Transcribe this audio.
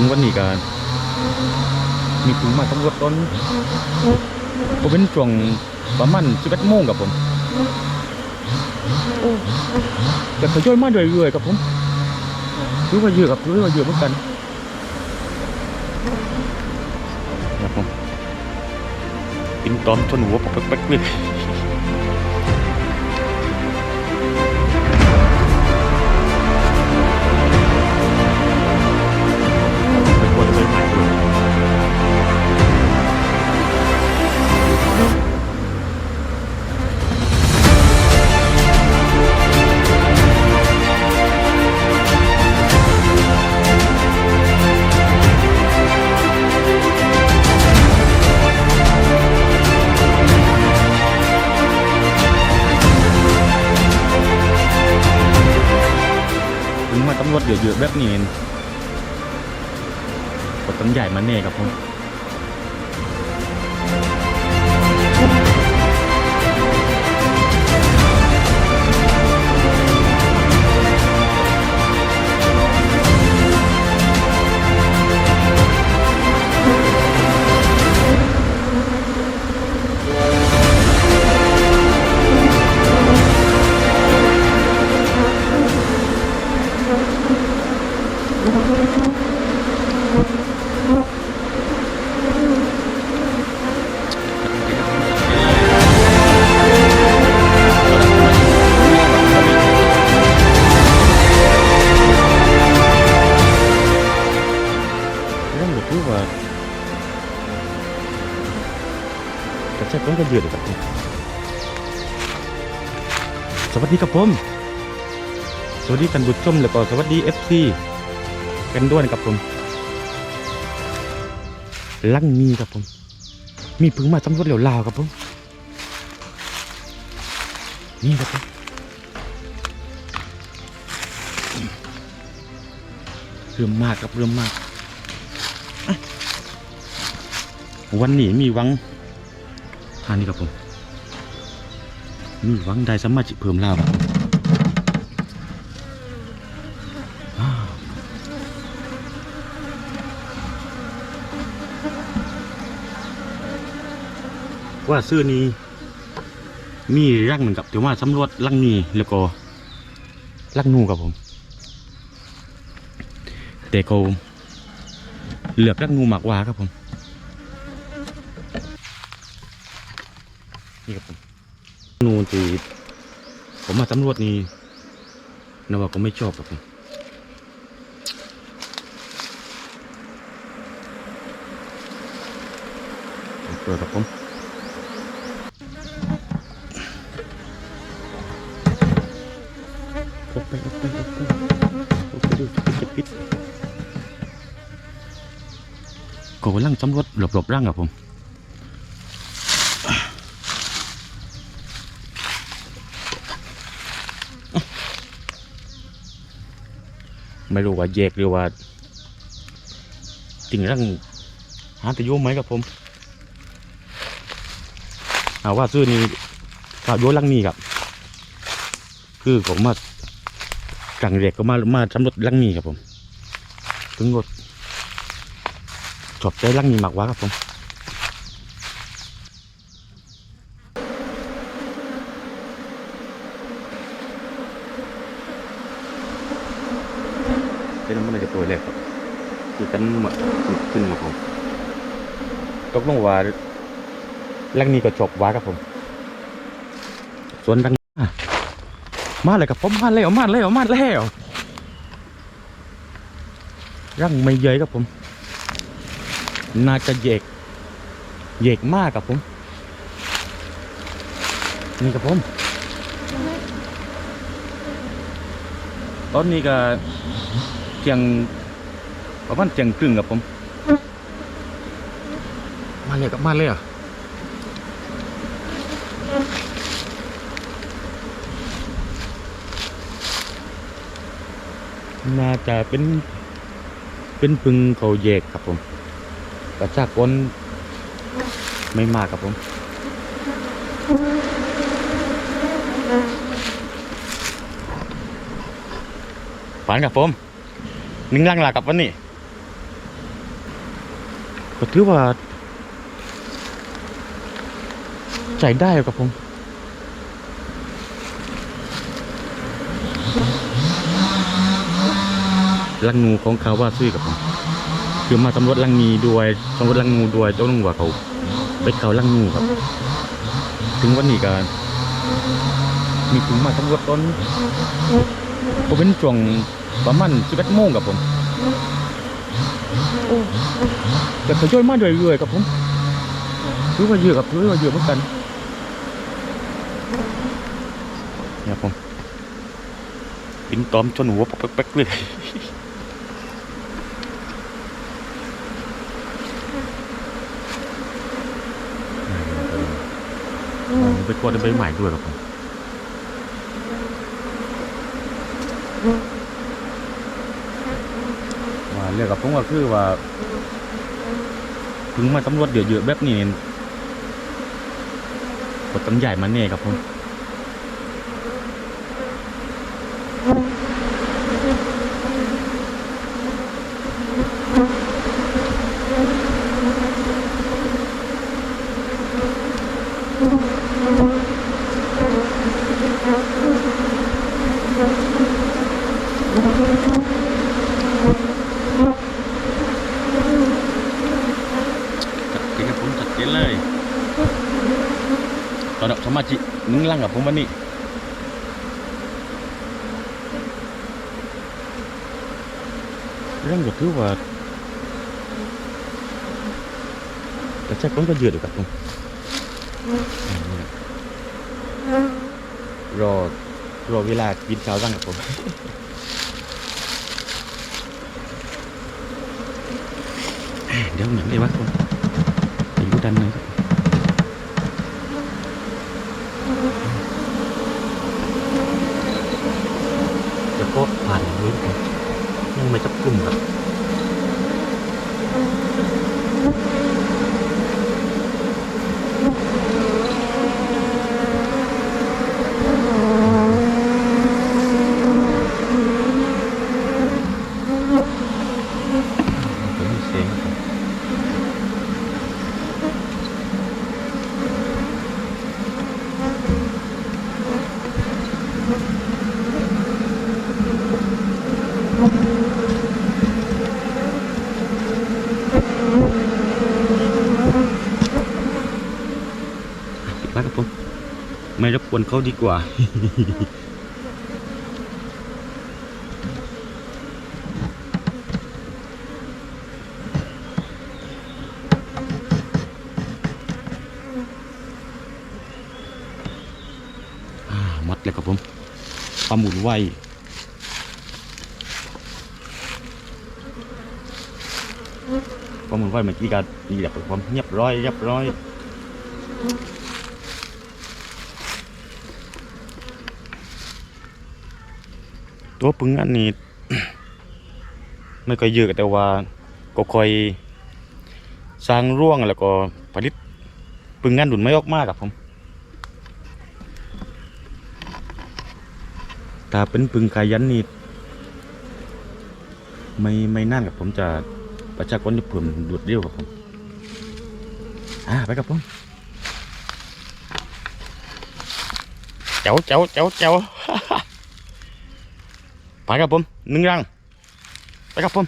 ถึงวันนี้ก็มีถึงมาตำรวจตอนก็เป็นช่วงประมาณ11โมงครับผมโอ้แต่ทยอยมาเรื่อยๆครับผมถือว่าเยอะครับถือว่าเยอะเหมือนกันนะครับผมกินตอนชนหัวปอกแป๊กๆเลย รวดเยอะๆแบบนี้กดต้นใหญ่มาแน่ครับผม ใช่ผมก็เดือดเลยครับผมสวัสดีครับผม สวัสดีท่านผู้ชมแล้วก็สวัสดี FC กันด้วยนะครับผมลังมีครับผม มีพึ่งมาสำรวจเหลวลาวครับผม นี่ครับผมเรื่มมากครับเรื่มมาก วันนี้มีวัง ทานนี่ครับผมมีหวังได้สามารถเพิ่มลาบวว่าซื้อนี้มีรังหนึ่งกับเดี๋ยวมาสำรวจรังนี้แล้วก็รังนูครับผม แต่เขาเลือกรังนูมากกว่าครับผม นี่ครับผมนูนที่ผมมาสำรวจนี่นว่าก็ไม่ชอบครับผมเปิดครับผมออกไปออกไปออกไปออกไปดูจะปิดจะปิดก็กำลังสำรวจหลบๆร่างครับผม ไม่รู้ว่าแยกหรือว่าจริงร่างหาตะโยมไหมครับผมเอาว่าซื้อนี่ข่าวโยลังนี่ครับ คือผมมากังเด็กก็มามาสำรวจลังนี่ครับผม ถึงรถจบใจลังนี่มากกว่าครับผม เป็นมันจะ ตัวแรกครับคือกันหมดขึ้นมาผมตกลงว่าแรงนี้ก็จบว่าครับผม ส่วนดังอะมาเลยครับผมมาแล้วมาแล้วมาแล้วรังไม่เยยครับผม น่าจะเหยกเหยกมากครับผม นี่ครับผม ตอนนี้ก็ เที่ยงประมาณเที่ยงครึ่งครับผม มาเลยกับมาเลยอะน่าจะเป็น เป็นพึงเขาแยกครับผมประชากรไม่มากครับผมฝันกับผม หนึ่งลังหลักกับวันนี้ก็ถือว่าใจได้กับผมลังงูของเขาว่าซื้อกับผมคือมาสำรวจลังงีด้วยสำรวจลังงูด้วยต้องว่าเขาไปเขาลังงูครับ ถึงวันนี้ก็มีถึงมาสำรวจตอนผมเป็นช่วง ประมาณ11โมงกับผมแต่ทยอยมาเรื่อยๆกับผมถือว่าเยอะกับถือว่าเยอะเหมือนกันเนี่ยผมปินตอมจนหัวแป๊กๆเลยไปกดใบใหม่ด้วยครับผม เรียกกับผมก็คือว่าถึงมาตำรวจเยอะๆแบบนี้กดตำใหญ่มาเน่ครับผมจัดเจนกับผมจัดเจนเลย ตอนนี้สมาชิกนึ่งลังกับผมวันนี้เรื่องก็คือว่าแต่แจ็คผมก็ เยือดอยู่กับผมรอรอเวลากินข้าวร่างกับผมเดี๋ยวหนึ่งได้วะผมไปดูดันจะก็ผ่านนี้ยังไม่จับกลุ่มครับผมมีเสียงครับ ปิดบ้านครับผม ไม่รบกวนเขาดีกว่า มัดเลยครับผมความหมุนไวควาหมุนไวเมื่อกี้กันดีแบบความเงียบร้อยเรียบร้อย ตัวปึงอันนี้ไม่ค่อยเยอะแต่ว่าก็ค่อยสร้างร่วงแล้วก็ผลิตปึงงานดุนไม่ออกมากครับผมถ้าเป็นปึงกายันนี่ไม่ไม่น่านกับผมจะประชากรจะเพิ่มดูดเดียวกับผมอ่าไปกับผมเจ้าเจ้าเจ้าเจ้า ไปครับผมหนึ่งรังไปครับผม